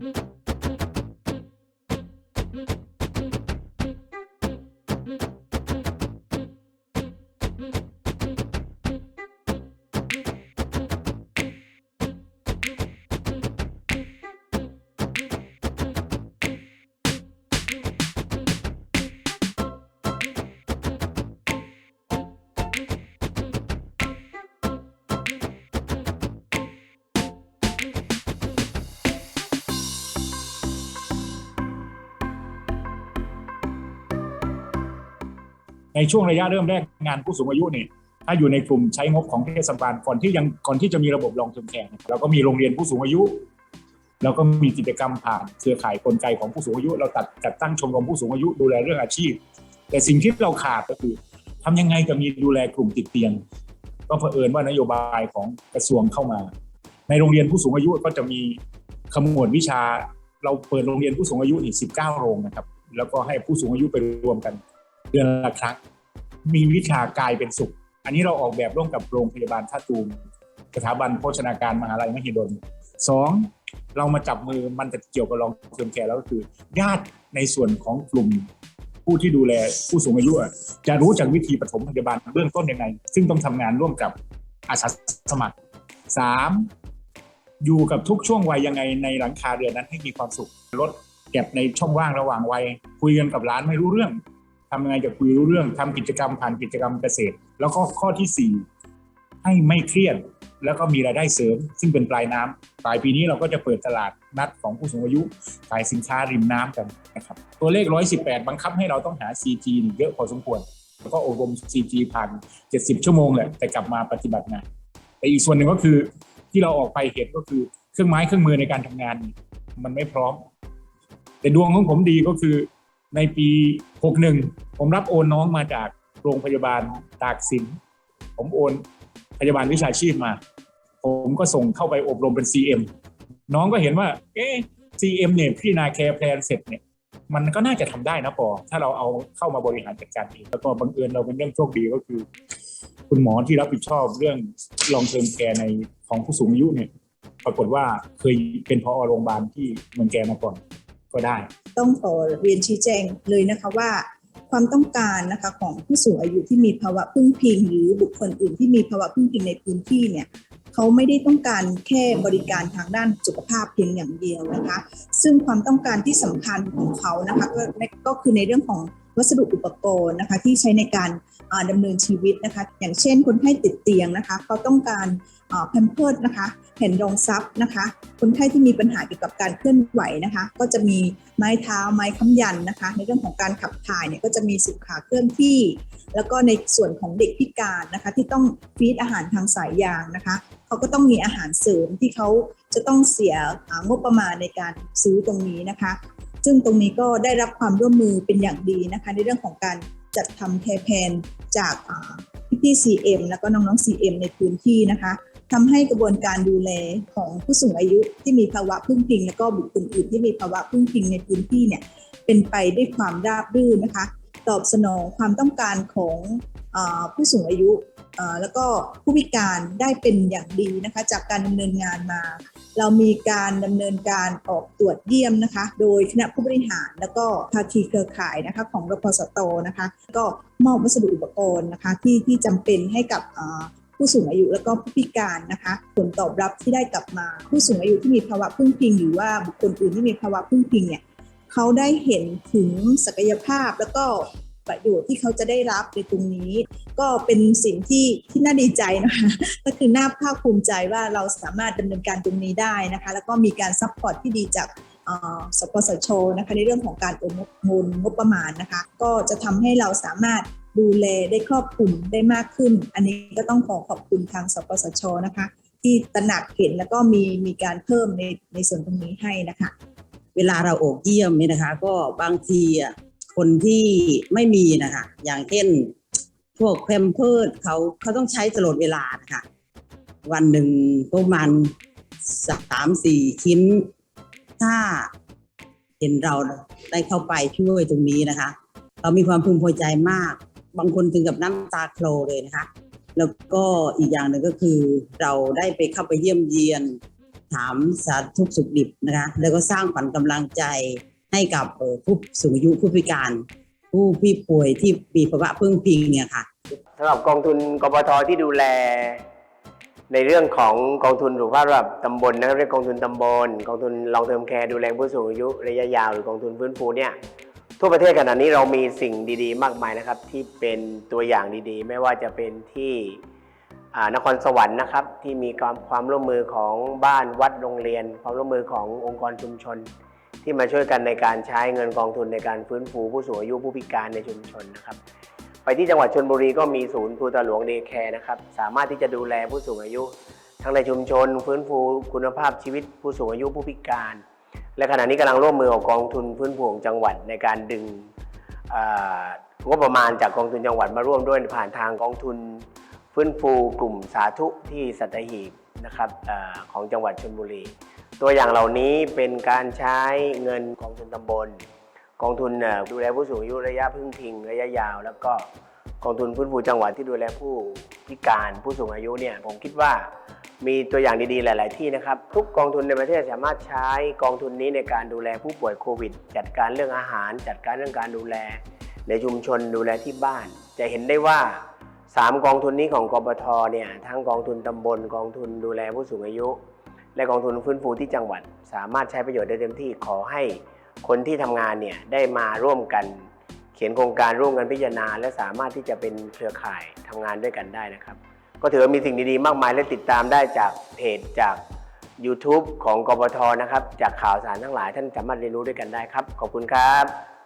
Thank you. ในช่วงระยะเริ่มแรกงานผู้สูงอายุเนี่ยถ้าอยู่ในกลุ่มใช้งบของเทศบาลก่อนที่ยังก่อนที่จะมีระบบรองเทิมแคร์เราก็มีโรงเรียนผู้สูงอายุเราก็มีกิจกรรมผ่านเครือข่ายกลไกของผู้สูงอายุ เราตัดจัดตั้งชมรมผู้สูงอายุดูแลเรื่องอาชีพ แต่สิ่งที่เราขาดก็คือทำยังไงจะมีดูแลกลุ่มติดเตียง ก็เผอิญว่านโยบายของกระทรวงเข้ามา ในโรงเรียนผู้สูงอายุก็จะมีขมวดวิชา เราเปิดโรงเรียนผู้สูงอายุอีก19 โรงนะครับ แล้วก็ให้ผู้สูงอายุไปรวมกัน เดือนละครั้ง มีวิชากายเป็นสุข อันนี้เราออกแบบร่วมกับโรงพยาบาลท่าตูมสถาบันโภชนาการมหาลัยมหิดลสองเรามาจับมือมันจะเกี่ยวกับรองเทิมแคร์แล้วก็คือ ญาติในส่วนของกลุ่มผู้ที่ดูแลผู้สูงอายุจะรู้จากวิธีปฐมพยาบาลเบื้องต้นยังไง ซึ่งต้องทำงานร่วมกับอาสาสมัครสามอยู่กับทุกช่วงวัยยังไงในหลังคาเรือนนั้นให้มีความสุขลดแก็บในช่องว่างระหว่างวัย คุยกันกับร้านไม่รู้เรื่อง ทำยังไงจะคุยรู้เรื่องทำกิจกรรมผ่านกิจกรรมเกษตร แล้วก็ข้อที่สี่ให้ไม่เครียดแล้วก็มีรายได้เสริม ซึ่งเป็นปลายน้ำปลายปีนี้เราก็จะเปิดตลาดนัดของผู้สูงอายุขายสินค้าริมน้ำกันนะครับตัวเลข 118 บังคับให้เราต้องหา CG นี่เยอะพอสมควร แล้วก็อบรม CG ผ่าน 70 ชั่วโมงแหละแต่กลับมาปฏิบัติงานแต่อีกส่วนหนึ่งก็คือที่เราออกไปเห็นก็คือเครื่องไม้เครื่องมือในการทำงาน มันไม่พร้อม แต่ดวงของผมดีก็คือ ในปี 61 ผมรับโอนน้องมาจากโรงพยาบาลตากสิน ผมโอนพยาบาลวิชาชีพมา ผมก็ส่งเข้าไปอบรมเป็น CM น้องก็เห็นว่า เอ๊ะ CM เนี่ยพี่นาแคร์แพลนเสร็จเนี่ยมันก็น่าจะทำได้นะปอ ถ้าเราเอาเข้ามาบริหารจัดการเองแล้วก็บังเอิญเราเป็นเรื่องโชคดีก็คือ คุณหมอที่รับผิดชอบเรื่องลองเทิมแคร์ในของผู้สูงอายุเนี่ย ปรากฏว่าเคยเป็นพอโรงพยาบาลที่เมืองแกมาก่อน ก็ได้ ต้องขอเรียนชี้แจงเลยนะคะว่า ความต้องการนะคะของผู้สูงอายุที่มีภาวะพึ่งพิง หรือบุคคลอื่นที่มีภาวะพึ่งพิงในพื้นที่เนี่ยเขาไม่ได้ต้องการแค่บริการทางด้านสุขภาพเพียงอย่างเดียวนะคะ ซึ่งความต้องการที่สำคัญของเขานะคะก็ก็คือในเรื่องของ วัสดุอุปกรณ์นะคะที่ใช้ในการอ่าดำเนินชีวิตนะคะอย่างเช่นคนไข้ติดเตียงนะคะเขาต้องการแพมเพิร์ดนะคะแผ่นรองซับนะคะคนไข้ที่มีปัญหาเกี่ยวกับการเคลื่อนไหวนะคะ ก็จะมีไม้เท้าไม้ค้ำยันนะคะ ในเรื่องของการขับถ่ายเนี่ยก็จะมีสุขาเคลื่อนที่ แล้วก็ในส่วนของเด็กพิการนะคะ ที่ต้องฟีดอาหารทางสายยางนะคะเขาก็ต้องมีอาหารเสริมที่เขาจะต้องเสียงบประมาณในการซื้อตรงนี้นะคะ ซึ่งตรงนี้ก็ได้รับความร่วมมือเป็นอย่างดีนะคะ ในเรื่องของการจัดทำแคร์แพนจากพี่ๆ CM แล้วก็น้องๆ CM ในพื้นที่นะคะทำให้กระบวนการดูแลของผู้สูงอายุที่มีภาวะพึ่งพิง แล้วก็บุคคลอื่นที่มีภาวะพึ่งพิงในพื้นที่เนี่ยเป็นไปด้วยความราบรื่นนะคะ ตอบสนองความต้องการของอผู้สูงอายุแล้วก็ผู้พิการได้เป็นอย่างดีนะคะจากการดำเนินงานมา เรามีการดำเนินการออกตรวจเยี่ยมนะคะ โดยคณะผู้บริหาร แล้วก็ภาคีเครือข่ายนะคะของรพสตนะคะ ก็มอบวัสดุอุปกรณ์นะคะที่ที่จำเป็นให้กับผู้สูงอายุแล้วก็ผู้พิการนะคะ ผลตอบรับที่ได้กลับมา ผู้สูงอายุที่มีภาวะพึ่งพิงหรือว่าบุคคลอื่นที่มีภาวะพึ่งพิงเนี่ย เขาได้เห็นถึงศักยภาพแล้วก็ประโยชน์ที่เขาจะได้รับในตรงนี้ ก็เป็นสิ่งที่ที่น่าดีใจนะคะก็คือน่าภาคภูมิใจว่าเราสามารถดำเนินการตรงนี้ได้นะคะ แล้วก็มีการซัพพอร์ตที่ดีจากสปสชนะคะในเรื่องของการโอนมูลงบประมาณนะคะ ก็จะทำให้เราสามารถดูแลได้ครอบคลุมได้มากขึ้น อันนี้ก็ต้องขอขอบคุณทางสปสชนะคะ ที่ตระหนักเห็นแล้วก็มีมีการเพิ่มในในส่วนตรงนี้ให้นะคะ เวลาเราออกเยี่ยมเนี่ยนะคะ ก็บางทีอะคนที่ไม่มีนะคะอย่างเช่นพวกแพมเพิร์ดเขาเขาต้องใช้ตลอดเวลานะคะวันหนึ่งประมาณสามสี่ชิ้น ถ้าเห็นเราได้เข้าไปช่วยตรงนี้นะคะ เรามีความพึงพอใจมาก บางคนถึงกับน้ำตาโคลเลยนะคะ แล้วก็อีกอย่างหนึ่งก็คือเราได้ไปเข้าไปเยี่ยมเยียน ถามสารทุกสุขดิบนะคะแล้วก็สร้างขวัญกำลังใจให้กับผู้สูงอายุผู้พิการ ผู้พี่ป่วยที่มีภาวะพึ่งพิงเนี่ยค่ะสำหรับกองทุนกปทที่ดูแล ในเรื่องของกองทุนสุขภาพระดับตำบลนะครับเรียกกองทุนตำบล กองทุนลองเทอมแคร์ดูแลผู้สูงอายุระยะยาวหรือกองทุนฟื้นฟูเนี่ยทั่วประเทศขณะนี้เรามีสิ่งดีๆ มากมายนะครับ ที่เป็นตัวอย่างดีๆ ไม่ว่าจะเป็นที่ นครสวรรค์นะครับที่มีความความร่วมมือของบ้านวัดโรงเรียน ความร่วมมือขององค์กรชุมชน ที่มาช่วยกันในการใช้เงินกองทุนในการฟื้นฟูผู้สูงอายุผู้พิการในชุมชนนะครับ ไปที่จังหวัดชลบุรีก็มีศูนย์ภูตาหลวงเดย์แคร์นะครับสามารถที่จะดูแลผู้สูงอายุ ทั้งในชุมชน ฟื้นฟูคุณภาพชีวิตผู้สูงอายุผู้พิการ และขณะนี้กำลังร่วมมือกับกองทุนฟื้นฟูของจังหวัดในการดึงงบประมาณจากกองทุนจังหวัดมาร่วมด้วยผ่านทางกองทุน ฟื้นฟูกลุ่มสาธุที่สัตหีบนะครับอของจังหวัดชลบุรี ตัวอย่างเหล่านี้เป็นการใช้เงินกองทุนตำบล กองทุนดูแลผู้สูงอายุระยะพึ่งพิงระยะยาว แล้วก็กองทุนฟื้นฟูจังหวัดที่ดูแลผู้พิการผู้สูงอายุเนี่ยผมคิดว่ามีตัวอย่างดีๆ หลาย ๆ ที่นะครับ ทุกกองทุนในประเทศสามารถใช้กองทุนนี้ในการดูแลผู้ป่วยโควิด จัดการเรื่องอาหาร จัดการเรื่องการดูแล ในชุมชนดูแลที่บ้าน จะเห็นได้ว่า 3กองทุนนี้ของกบทเนี่ยทั้งกองทุนตำบล กองทุนดูแลผู้สูงอายุ และกองทุนฟื้นฟูที่จังหวัด สามารถใช้ประโยชน์ได้เต็มที่ขอให้คนที่ทำงานเนี่ยได้มาร่วมกัน เขียนโครงการร่วมกันพิจารณา และสามารถที่จะเป็นเครือข่ายทำงานด้วยกันได้นะครับ ก็ถือว่ามีสิ่งดีๆมากมายและติดตามได้จากเพจจาก YouTube ของกบทนะครับ จากข่าวสารทั้งหลายท่านสามารถเรียนรู้ด้วยกันได้ครับ ขอบคุณครับ